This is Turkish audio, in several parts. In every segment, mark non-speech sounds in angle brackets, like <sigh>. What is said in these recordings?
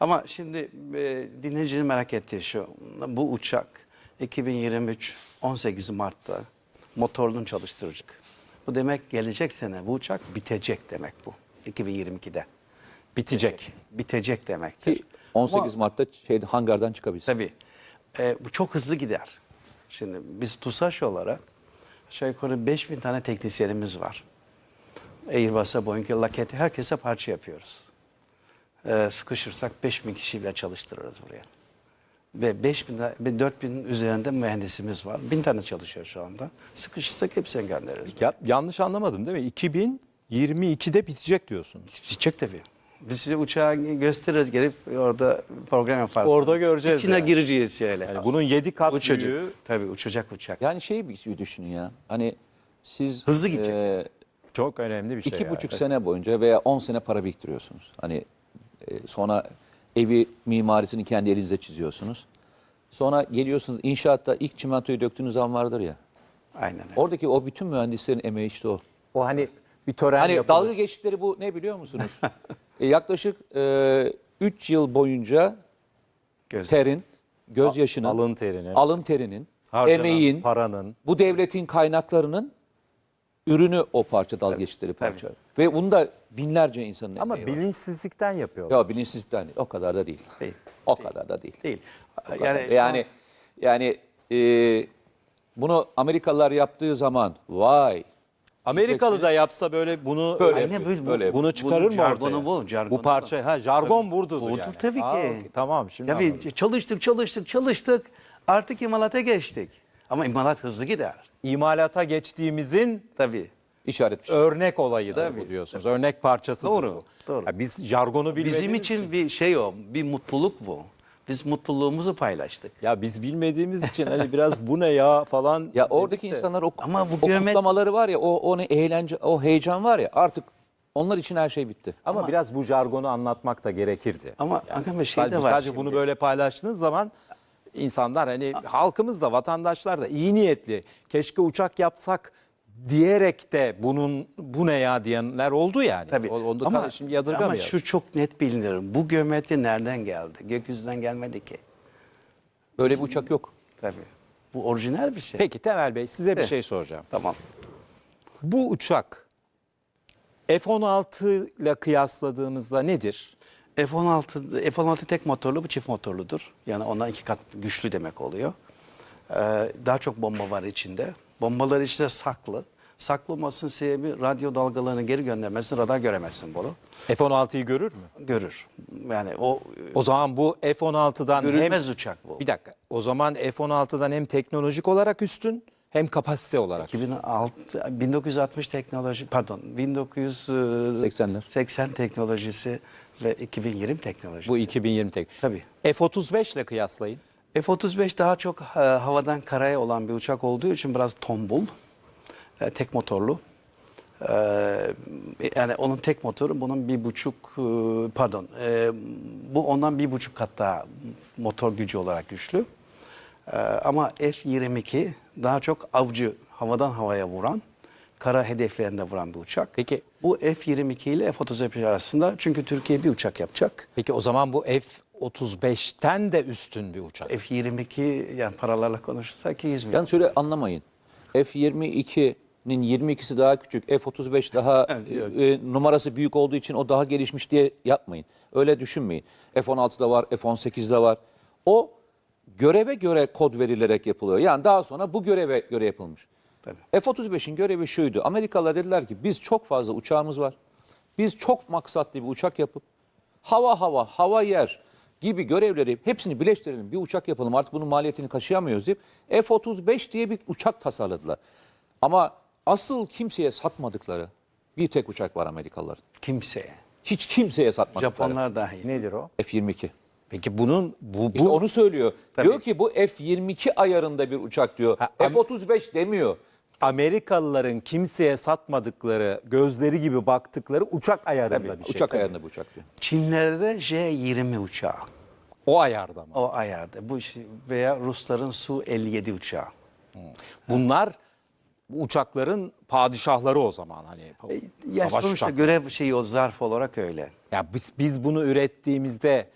Ama şimdi e, dinleyicinin merak ettiği şu. Bu uçak 2023 18 Mart'ta motorunu çalıştıracak. Bu demek gelecek sene bu uçak bitecek demek bu. 2022'de. Bitecek. Bitecek demektir. Ki 18 Ama- Mart'ta şeyde hangardan çıkabilsin. Tabii. E, bu çok hızlı gider. Şimdi biz TUSAŞ olarak aşağı yukarı 5000 tane teknisyenimiz var. Airbus'a, Boeing'e, Lockheed'e herkese parça yapıyoruz. E, sıkışırsak 5000 kişiyle çalıştırırız buraya. Ve 5000 de- ve 4000 üzerinde mühendisimiz var. 1000 tane çalışıyor şu anda. Sıkışırsak hepsini göndeririz. Ya, yanlış anlamadım değil mi? 2022'de bitecek diyorsun. Bitecek tabii. Biz size uçağı gösteririz gelip orada program yaparız. Orada göreceğiz İçine yani. gireceğiz şöyle. Yani bunun 7 kat Uçacak. büyüğü Tabii uçacak uçak. Yani şey bir düşünün ya. Hani siz Hızlı gidecek. e, çok önemli bir şey. iki ya. buçuk sene boyunca veya 10 sene para biriktiriyorsunuz. Hani sonra evi mimarisini kendi elinizle çiziyorsunuz. Sonra geliyorsunuz inşaatta ilk çimentoyu döktüğünüz zaman vardır ya. Aynen öyle. Oradaki o bütün mühendislerin emeği işte o. O hani bir tören Hani yapılır. dalga geçtikleri bu ne biliyor musunuz? E, yaklaşık 3 yıl boyunca Göz. terin, gözyaşının, alın terinin, alın terinin, harcanan emeğin, paranın. bu devletin kaynaklarının ürünü o parça dalga geçtikleri parça. Ve bunu da binlerce insanın Ama emeği var. bilinçsizlikten yapıyorlar. Ya bilinçsizlikten değil. O kadar da değil. Değil, O kadar da değil. Değil. Yani Yani, yani yani e, bunu Amerikalılar yaptığı zaman vay Amerikalı da yapsa böyle bunu Böyle Aynen yapıyor, böyle bu- böyle bunu çıkarır mı jargonu ortaya? bu, jargonu bu parça ha jargon buradadır Budur yani. tabii ki. Aa, okey, tamam şimdi Ya bir anladım. çalıştık çalıştık çalıştık artık imalata geçtik. Ama imalat hızlı gider. İmalata geçtiğimizin Tabii. işaret şey. örnek olayıdır Tabii, bu diyorsunuz. Örnek parçası Doğru, bu. doğru. Ya biz jargonu bilmediğimiz Bizim için bir şey o, bir mutluluk bu. Biz mutluluğumuzu paylaştık. ya biz bilmediğimiz için hani biraz bu ne ya falan. Ya oradaki insanlar o, Ama bu o geomet- kutlamaları var ya, o, o ne eğlence, o heyecan var ya artık onlar için her şey bitti. Ama, biraz bu jargonu anlatmak da gerekirdi. Ama Hakan Bey şey sadece, de var. sadece şimdi. bunu böyle paylaştığınız zaman insanlar hani halkımız da vatandaşlar da iyi niyetli keşke uçak yapsak diyerek de bunun bu ne ya diyenler oldu yani. Tabii. Onu da ama, şimdi ama yadırgamayalım. şu çok net bilinir. Bu geometri nereden geldi? Gökyüzünden gelmedi ki. Böyle bir uçak yok. Tabii. Bu orijinal bir şey. Peki Temel Bey size bir şey soracağım. Tamam. Bu uçak F-16 ile kıyasladığımızda nedir? F-16 F-16 tek motorlu, bu çift motorludur. Yani ondan iki kat güçlü demek oluyor. Ee, daha çok bomba var içinde. Bombalar içinde saklı. Saklı olmasının sebebi radyo dalgalarını geri göndermesin, radar göremezsin bunu. F-16'yı görür mü? Görür. Yani o O zaman bu F-16'dan görülmez hem... uçak bu. Bir dakika. O zaman F-16'dan hem teknolojik olarak üstün hem kapasite olarak. 2006 1960 teknoloji pardon 1980 80'ler. teknolojisi ve 2020 teknolojisi. Bu 2020 tek. Tabii. F-35 ile kıyaslayın. F-35 daha çok e, havadan karaya olan bir uçak olduğu için biraz tombul. E, tek motorlu. E, yani onun tek motoru bunun bir buçuk e, pardon e, bu ondan bir buçuk kat daha motor gücü olarak güçlü. E, ama F-22 daha çok avcı havadan havaya vuran kara hedeflerinde vuran bir uçak. Peki. Bu F-22 ile F-35 arasında çünkü Türkiye bir uçak yapacak. Peki o zaman bu F-35'ten de üstün bir uçak. F-22 yani paralarla konuşursak 100 milyon. Yani şöyle anlamayın. F-22'nin 22'si daha küçük, F-35 daha e, e, numarası büyük olduğu için o daha gelişmiş diye yapmayın. Öyle düşünmeyin. F-16'da var, F-18'de var. O göreve göre kod verilerek yapılıyor. Yani daha sonra bu göreve göre yapılmış. F-35'in görevi şuydu. Amerikalılar dediler ki biz çok fazla uçağımız var. Biz çok maksatlı bir uçak yapıp hava hava, hava yer gibi görevleri hepsini birleştirelim. Bir uçak yapalım artık bunun maliyetini kaşıyamıyoruz deyip F-35 diye bir uçak tasarladılar. Ama asıl kimseye satmadıkları bir tek uçak var Amerikalıların. Kimseye. Hiç kimseye satmadıkları. Japonlar dahil. Nedir o? F-22. Peki bunun bu, İşte bu onu söylüyor. Tabii. Diyor ki bu F-22 ayarında bir uçak diyor. Ha, am- F-35 demiyor. Amerikalıların kimseye satmadıkları, gözleri gibi baktıkları uçak ayarında bir şey. Uçak ayarında bu uçak diyor. Çinlerde de J-20 uçağı. O ayarda mı? O ayarda. Bu veya Rusların Su-57 uçağı. Bunlar bu uçakların padişahları o zaman hani Ya savaş sonuçta uçakları. görev şeyi o zarf olarak öyle. Ya biz biz bunu ürettiğimizde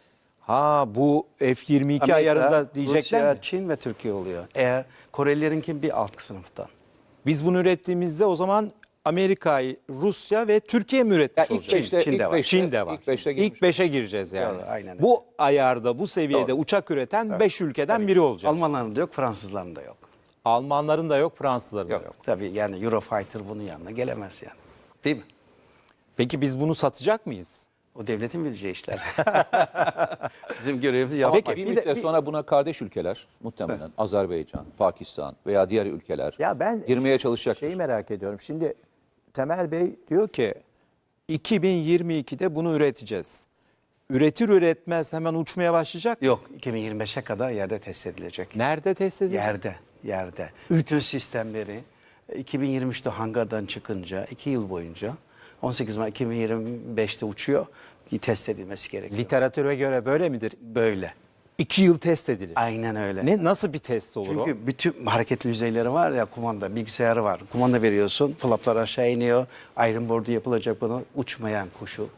Ha bu F-22 Amerika, ayarında diyecekler Rusya, mi? Çin ve Türkiye oluyor. Eğer Korelilerinki bir alt sınıftan. Biz bunu ürettiğimizde o zaman Amerika'yı, Rusya ve Türkiye mi Ya üretmiş ilk olacak? beşte, Çin de ilk var. beşte, Çin de var. İlk beşte İlk beşe gireceğiz yani. Doğru, aynen öyle. Bu ayarda, bu seviyede Doğru. uçak üreten 5 ülkeden biri olacağız. Almanların da yok, Fransızların da yok. Almanların da yok, Fransızların da Yok. yok. Tabii yani Eurofighter bunun yanına gelemez yani. Değil mi? Peki biz bunu satacak mıyız? O devletin bileceği işler. <laughs> <laughs> Bizim görevimiz yapmak. Peki bir bir de- müddet bir- sonra buna kardeş ülkeler muhtemelen Azerbaycan, Pakistan veya diğer ülkeler Ya ben girmeye çalışacaktır. Şeyi merak ediyorum. Şimdi Temel Bey diyor ki 2022'de bunu üreteceğiz. Üretir üretmez hemen uçmaya başlayacak. Yok 2025'e kadar yerde test edilecek. Nerede test edilecek? Yerde, yerde. Bütün sistemleri 2023'te hangardan çıkınca 2 yıl boyunca 18 Mart 2025'te uçuyor. Test edilmesi gerekiyor. Literatüre göre böyle midir? Böyle. İki yıl test edilir. Aynen öyle. Ne nasıl bir test olur o? Çünkü bütün hareketli yüzeyleri var ya kumanda, bilgisayarı var. Kumanda veriyorsun, flaplar aşağı iniyor. Iron board'u yapılacak bunu uçmayan kuşu.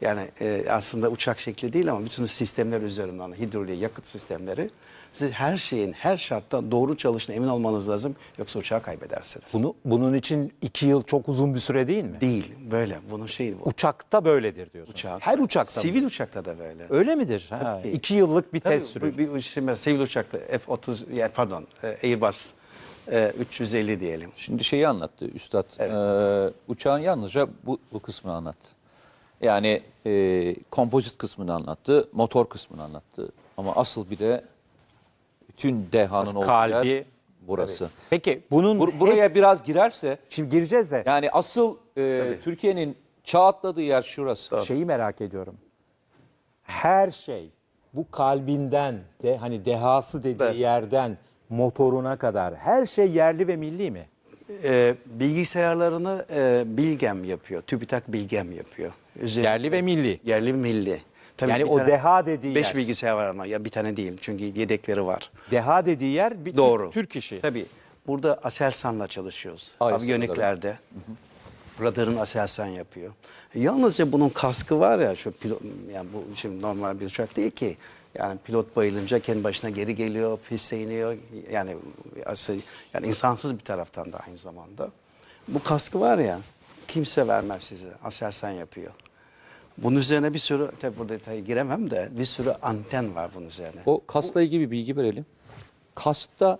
Yani e, aslında uçak şekli değil ama bütün sistemler üzerinden, hidroliği, yakıt sistemleri. Siz her şeyin, her şartta doğru çalıştığına emin olmanız lazım. Yoksa uçağı kaybedersiniz. Bunu bunun için iki yıl çok uzun bir süre değil mi? Değil, böyle. Bunun şeyi bu. Uçakta böyledir diyorsun. Uçak. Her uçakta mı? Sivil uçakta da böyle. Öyle midir? Ha, Tabii. iki yıllık bir Tabii, test sürüyor. Bir, bir, şimdi sivil uçakta F-30, yani pardon e, Airbus e, 350 diyelim. Şimdi şeyi anlattı Üstad. Ee, uçağın yalnızca bu, bu kısmını anlattı. Yani e, kompozit kısmını anlattı, motor kısmını anlattı. Ama asıl bir de bütün dehanın olduğu kalbi- yer burası. Peki bunun Bur- buraya hepsi- biraz girerse şimdi gireceğiz de yani asıl e, Türkiye'nin çağ atladığı yer şurası. şeyi merak ediyorum. Her şey bu kalbinden de hani dehası dediği Evet. yerden motoruna kadar her şey yerli ve milli mi? E, bilgisayarlarını e, Bilgem yapıyor. TÜBİTAK Bilgem yapıyor. Üzerinde- Yerli ve milli. Yerli milli. Tabii Yani o deha dediği Beş yer. bilgisayar var ama ya bir tane değil. Çünkü yedekleri var. Deha dediği yer bir Doğru. Türk işi. Tabii. Burada Aselsan'la çalışıyoruz. Aselsan, Aviyoniklerde. Radarın Aselsan yapıyor. Yalnızca bunun kaskı var ya şu pilot yani bu şimdi normal bir uçak değil ki. Yani pilot bayılınca kendi başına geri geliyor, piste iniyor. Yani yani insansız bir taraftan da aynı zamanda. Bu kaskı var ya kimse vermez size. Aselsan yapıyor. Bunun üzerine bir sürü, tabii burada detaya giremem de bir sürü anten var bunun üzerine. O kasla ilgili bir bilgi verelim. Kaskta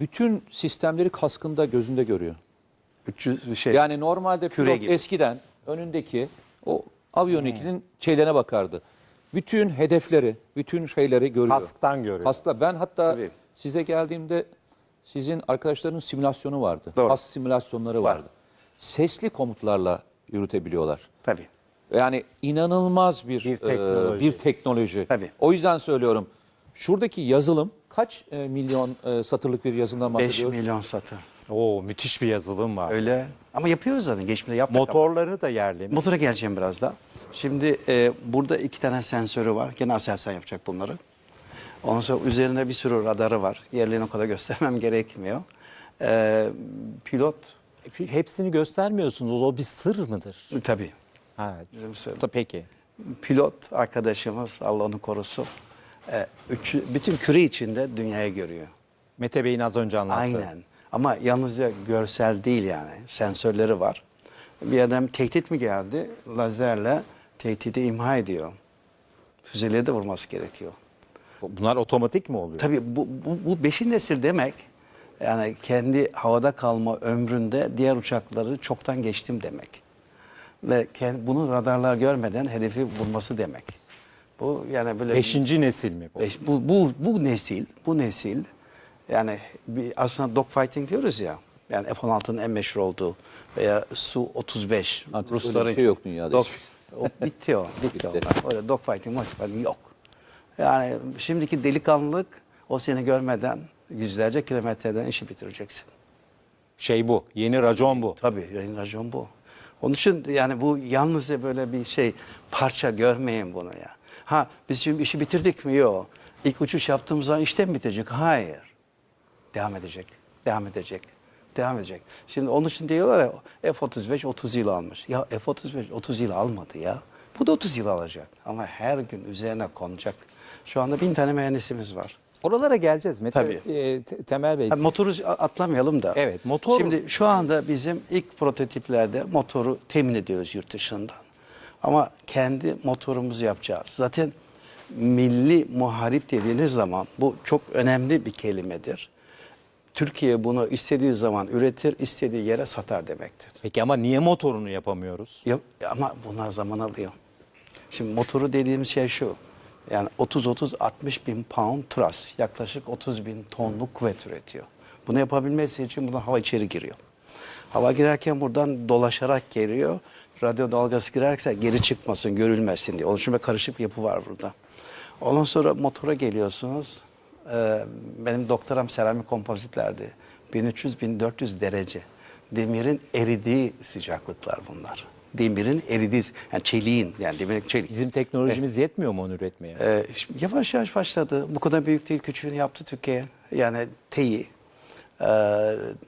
bütün sistemleri kaskında gözünde görüyor. 300 bir şey. Yani normalde Küre pilot gibi. eskiden önündeki o aviyonikinin şeylerine bakardı. Bütün hedefleri, bütün şeyleri görüyor. Kasktan görüyor. Kaskla ben hatta Tabii. size geldiğimde sizin arkadaşların simülasyonu vardı. Doğru. Kask simülasyonları Var. vardı. Sesli komutlarla yürütebiliyorlar. Tabii. Yani inanılmaz bir, Bir e, teknoloji. bir teknoloji. Tabii. O yüzden söylüyorum. Şuradaki yazılım kaç e, milyon e, satırlık bir yazılımdan 5 bahsediyoruz? milyon satı. Oo müthiş bir yazılım var. Öyle. Ama yapıyoruz zaten. Geçmişte yaptık. ama. Motorları da yerli? Motora geleceğim biraz da. Şimdi e, burada iki tane sensörü var. Gene Aselsan yapacak bunları. Ondan sonra üzerinde bir sürü radarı var. Yerlerini o kadar <laughs> göstermem gerekmiyor. E, pilot Hepsini göstermiyorsunuz. O bir sır mıdır? e, tabii. Ha, Bizim sır. da peki. Pilot arkadaşımız Allah onu korusun. E, üçü, bütün küre içinde dünyayı görüyor. Mete Bey'in az önce anlattığı. Aynen. Ama yalnızca görsel değil yani. Sensörleri var. Bir adam tehdit mi geldi? Lazerle tehdidi imha ediyor. Füzeleri de vurması gerekiyor. Bunlar otomatik mi oluyor? Tabii bu, bu, bu beşinci nesil demek yani kendi havada kalma ömründe diğer uçakları çoktan geçtim demek. Ve kendi, bunu radarlar görmeden hedefi vurması demek. Bu yani böyle Beşinci nesil mi bu? Beş- bu, bu, bu nesil, bu nesil yani bir, aslında dogfighting diyoruz ya. Yani F-16'nın en meşhur olduğu veya Su-35 Artık öyle bir Rusların şey yok dünyada Dog, hiç. O, bitti o. Bitti, Bitti. onlar. Öyle dogfighting dogfighting yok. Yani şimdiki delikanlılık o seni görmeden yüzlerce kilometreden işi bitireceksin. Şey bu. Yeni racon bu. Tabii yayın racon bu. Onun için yani bu yalnızca böyle bir şey parça görmeyin bunu ya. Ha biz şimdi işi bitirdik mi? Yok. İlk uçuş yaptığımız zaman işte mi bitecek? Hayır. Devam edecek. Devam edecek. Devam edecek. Şimdi onun için diyorlar ya F-35 30 yıl almış. Ya F-35 30 yıl almadı ya. Bu da 30 yıl alacak ama her gün üzerine konacak. Şu anda bin tane mühendisimiz var. Oralara geleceğiz Mete Tabii. e, Te- Temel Bey. Ha, motoru atlamayalım da. Evet, motor- Şimdi şu anda bizim ilk prototiplerde motoru temin ediyoruz yurt dışından. Ama kendi motorumuzu yapacağız. Zaten milli muharip dediğiniz zaman bu çok önemli bir kelimedir. Türkiye bunu istediği zaman üretir, istediği yere satar demektir. Peki ama niye motorunu yapamıyoruz? Ya, ama bunlar zaman alıyor. Şimdi motoru dediğimiz şey şu. Yani 30-30-60 bin pound truss yaklaşık 30 bin tonluk kuvvet üretiyor. Bunu yapabilmesi için buradan hava içeri giriyor. Hava girerken buradan dolaşarak geliyor. Radyo dalgası girerse geri çıkmasın, görülmesin diye. Onun için böyle karışık bir yapı var burada. Ondan sonra motora geliyorsunuz. Ee, benim doktoram seramik kompozitlerdi. 1300-1400 derece. Demirin eridiği sıcaklıklar bunlar. Demirin eridiği, yani çeliğin, yani demirin çelik. Bizim teknolojimiz yetmiyor mu onu üretmeye? Şimdi yavaş yavaş başladı. Bu kadar büyük değil, küçüğünü yaptı Türkiye. Yani TEİ, e,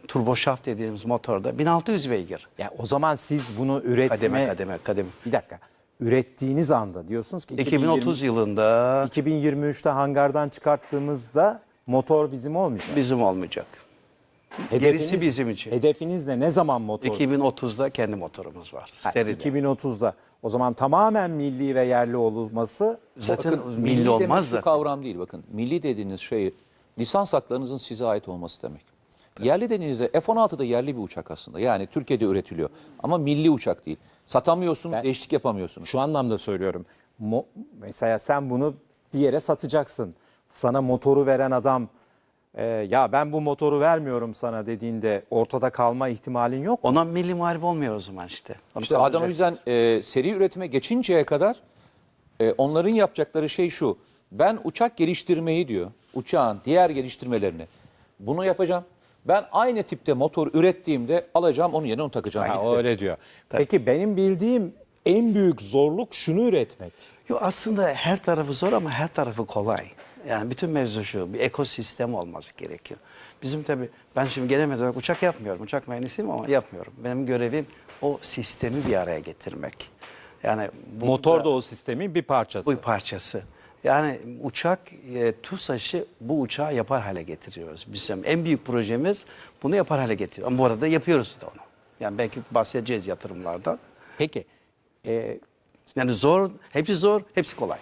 turbo şaft dediğimiz motorda 1600 beygir. Yani o zaman siz bunu üretme... Kademe, kademe, kademe. Bir dakika. Ürettiğiniz anda diyorsunuz ki 2030 yılında 2023'te hangardan çıkarttığımızda motor bizim olmayacak. bizim olmayacak. Gerisi bizim için. Hedefiniz ne? Ne zaman motor? 2030'da kendi motorumuz var. Ha, Seride. 2030'da. O zaman tamamen milli ve yerli olması Zaten Bakın, milli demek olmaz zaten. kavram değil bakın. Milli dediğiniz şey lisans haklarınızın size ait olması demek. Yerli dediğinizde F-16 da yerli bir uçak aslında. Yani Türkiye'de üretiliyor. Ama milli uçak değil. Satamıyorsun, değişiklik yapamıyorsun. şu anlamda söylüyorum. Mo- mesela sen bunu bir yere satacaksın. Sana motoru veren adam e, ya ben bu motoru vermiyorum sana dediğinde ortada kalma ihtimalin yok. Ona milli muharip olmuyor o zaman işte. Onu İşte adam o yüzden e, seri üretime geçinceye kadar e, onların yapacakları şey şu. Ben uçak geliştirmeyi diyor, uçağın diğer geliştirmelerini bunu yapacağım. Ben aynı tipte motor ürettiğimde alacağım onun yerine onu takacağım. Ha, öyle diyor. Peki benim bildiğim en büyük zorluk şunu üretmek. Yo, aslında her tarafı zor ama her tarafı kolay. Yani bütün mevzu şu, bir ekosistem olması gerekiyor. Bizim tabii, ben şimdi müdür olarak uçak yapmıyorum. Uçak mühendisiyim ama yapmıyorum. Benim görevim o sistemi bir araya getirmek. Yani bu Motor da o sistemin bir parçası. bu bir parçası. Yani uçak, e, TUSAŞ'ı bu uçağı yapar hale getiriyoruz. Bizim en büyük projemiz bunu yapar hale getiriyor. Ama bu arada yapıyoruz da onu. Yani belki bahsedeceğiz yatırımlardan. Peki. e, Yani zor, hepsi zor, hepsi kolay.